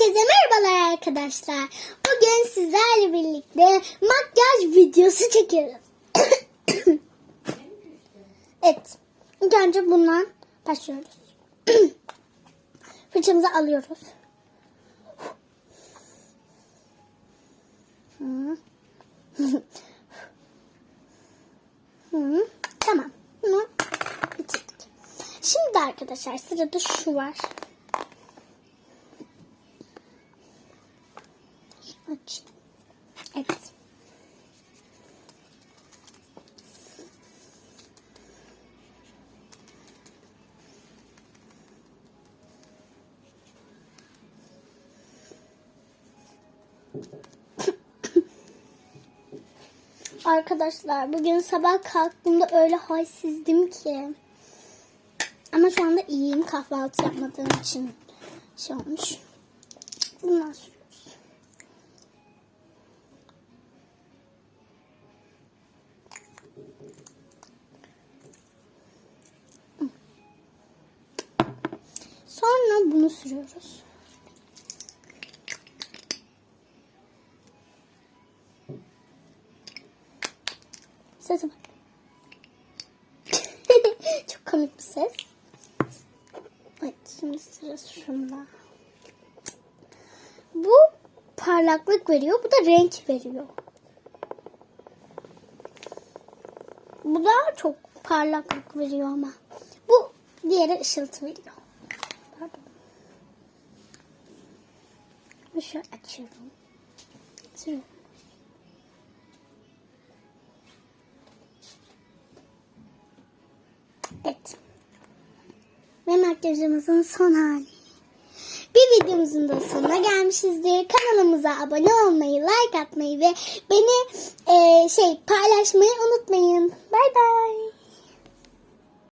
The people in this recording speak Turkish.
Herkese merhabalar arkadaşlar. Bugün sizlerle birlikte makyaj videosu çekiyoruz. evet. İlk önce bundan başlıyoruz. Fırçamızı alıyoruz. Tamam. Şimdi arkadaşlar sırada şu var. Aç. Evet. Arkadaşlar bugün sabah kalktığımda öyle halsizdim ki. Ama şu anda iyiyim kahvaltı yapmadığım için şey olmuş. Bundan sürüyoruz. Sonra bunu sürüyoruz. Sese bak. Çok komik bir ses. Evet şimdi sıra şunda. Bu parlaklık veriyor. Bu da renk veriyor. Bu daha çok parlaklık veriyor ama. Bu diğeri ışıltı veriyor. Ve şöyle açıyorum. Sürüyorum. Evet. Ve makyajımızın son hali. Bir videomuzun da sonuna gelmişizdir. Kanalımıza abone olmayı, like atmayı ve beni e, şey paylaşmayı unutmayın. Bay bay.